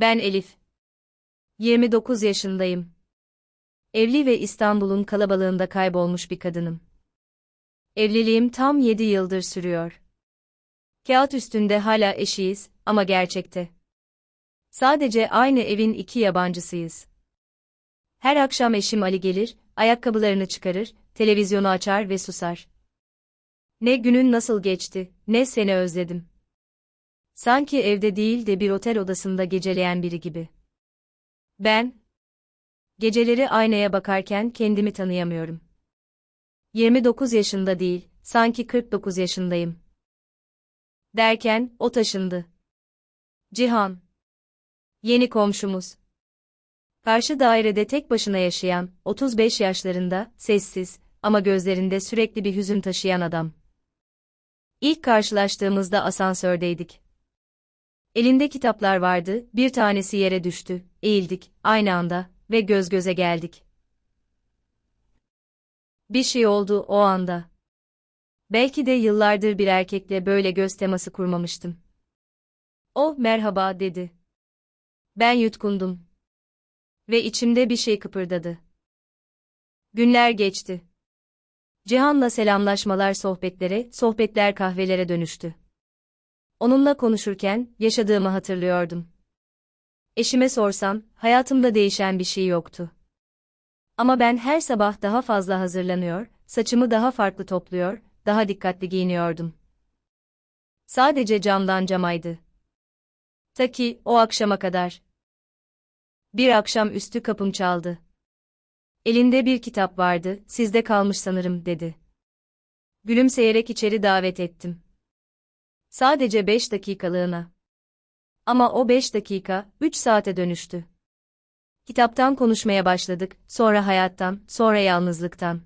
Ben Elif. 29 yaşındayım. Evli ve İstanbul'un kalabalığında kaybolmuş bir kadınım. Evliliğim tam 7 yıldır sürüyor. Kağıt üstünde hala eşiyiz ama gerçekte. Sadece aynı evin iki yabancısıyız. Her akşam eşim Ali gelir, ayakkabılarını çıkarır, televizyonu açar ve susar. Ne günün nasıl geçti, ne seni özledim. Sanki evde değil de bir otel odasında geceleyen biri gibi. Ben, geceleri aynaya bakarken kendimi tanıyamıyorum. 29 yaşında değil, sanki 49 yaşındayım. Derken, o taşındı. Cihan. Yeni komşumuz. Karşı dairede tek başına yaşayan, 35 yaşlarında, sessiz ama gözlerinde sürekli bir hüzün taşıyan adam. İlk karşılaştığımızda asansördeydik. Elinde kitaplar vardı, bir tanesi yere düştü, eğildik, aynı anda ve göz göze geldik. Bir şey oldu o anda. Belki de yıllardır bir erkekle böyle göz teması kurmamıştım. O, merhaba dedi. Ben yutkundum. Ve içimde bir şey kıpırdadı. Günler geçti. Cihan'la selamlaşmalar sohbetlere, sohbetler kahvelere dönüştü. Onunla konuşurken yaşadığımı hatırlıyordum. Eşime sorsam, hayatımda değişen bir şey yoktu. Ama ben her sabah daha fazla hazırlanıyor, saçımı daha farklı topluyor, daha dikkatli giyiniyordum. Sadece camdan camaydı. Ta ki o akşama kadar. Bir akşam üstü kapım çaldı. Elinde bir kitap vardı, sizde kalmış sanırım, dedi. Gülümseyerek içeri davet ettim. Sadece beş dakikalığına. Ama o beş dakika, üç saate dönüştü. Kitaptan konuşmaya başladık, sonra hayattan, sonra yalnızlıktan.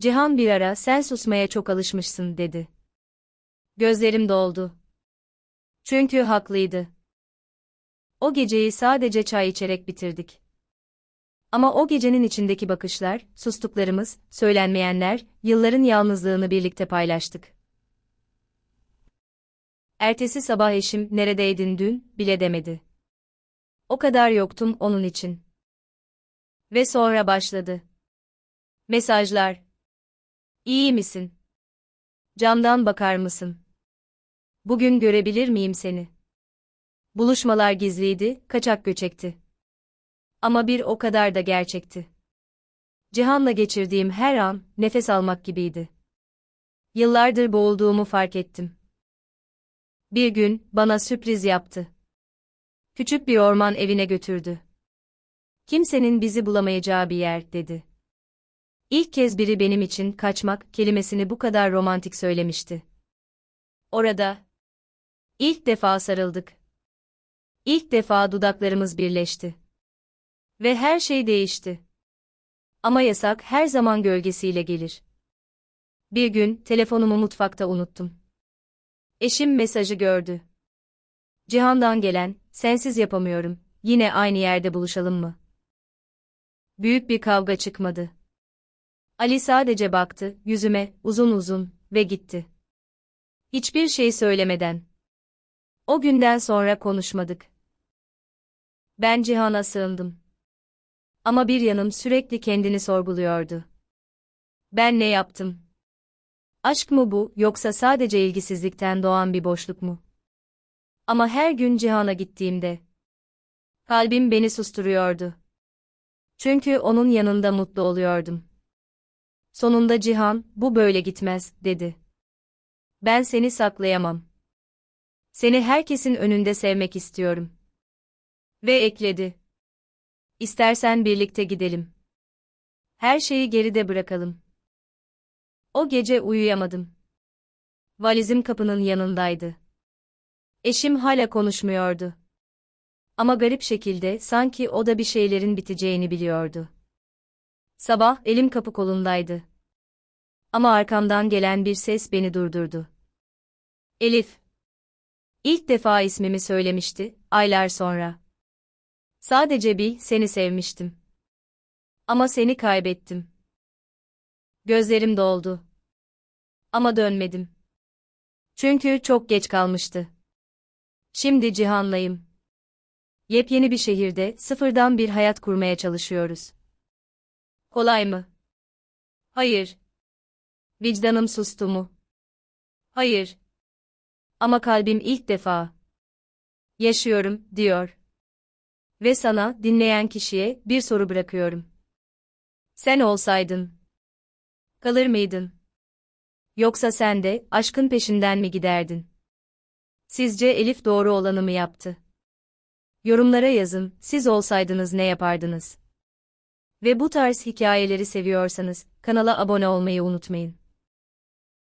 Cihan bir ara sen susmaya çok alışmışsın dedi. Gözlerim doldu. Çünkü haklıydı. O geceyi sadece çay içerek bitirdik. Ama o gecenin içindeki bakışlar, sustuklarımız, söylenmeyenler, yılların yalnızlığını birlikte paylaştık. Ertesi sabah eşim, neredeydin dün, bile demedi. O kadar yoktum onun için. Ve sonra başladı. Mesajlar. İyi misin? Camdan bakar mısın? Bugün görebilir miyim seni? Buluşmalar gizliydi, kaçak göçekti. Ama bir o kadar da gerçekti. Cihan'la geçirdiğim her an, nefes almak gibiydi. Yıllardır boğulduğumu fark ettim. Bir gün, bana sürpriz yaptı. Küçük bir orman evine götürdü. Kimsenin bizi bulamayacağı bir yer, dedi. İlk kez biri benim için kaçmak kelimesini bu kadar romantik söylemişti. Orada, ilk defa sarıldık. İlk defa dudaklarımız birleşti. Ve her şey değişti. Ama yasak her zaman gölgesiyle gelir. Bir gün telefonumu mutfakta unuttum. Eşim mesajı gördü. Cihan'dan gelen, sensiz yapamıyorum, yine aynı yerde buluşalım mı? Büyük bir kavga çıkmadı. Ali sadece baktı, yüzüme, uzun uzun, ve gitti. Hiçbir şey söylemeden. O günden sonra konuşmadık. Ben Cihan'a sığındım. Ama bir yanım sürekli kendini sorguluyordu. Ben ne yaptım? Aşk mı bu, yoksa sadece ilgisizlikten doğan bir boşluk mu? Ama her gün Cihan'a gittiğimde, kalbim beni susturuyordu. Çünkü onun yanında mutlu oluyordum. Sonunda Cihan, bu böyle gitmez, dedi. Ben seni saklayamam. Seni herkesin önünde sevmek istiyorum. Ve ekledi. İstersen birlikte gidelim. Her şeyi geride bırakalım. O gece uyuyamadım. Valizim kapının yanındaydı. Eşim hala konuşmuyordu. Ama garip şekilde sanki o da bir şeylerin biteceğini biliyordu. Sabah elim kapı kolundaydı. Ama arkamdan gelen bir ses beni durdurdu. Elif. İlk defa ismimi söylemişti, aylar sonra. Sadece bir seni sevmiştim. Ama seni kaybettim. Gözlerim doldu. Ama dönmedim. Çünkü çok geç kalmıştı. Şimdi Cihan'layım. Yepyeni bir şehirde sıfırdan bir hayat kurmaya çalışıyoruz. Kolay mı? Hayır. Vicdanım sustu mu? Hayır. Ama kalbim ilk defa yaşıyorum diyor. Ve sana, dinleyen kişiye bir soru bırakıyorum. Sen olsaydın kalır mıydın? Yoksa sen de aşkın peşinden mi giderdin? Sizce Elif doğru olanı mı yaptı? Yorumlara yazın, siz olsaydınız ne yapardınız? Ve bu tarz hikayeleri seviyorsanız kanala abone olmayı unutmayın.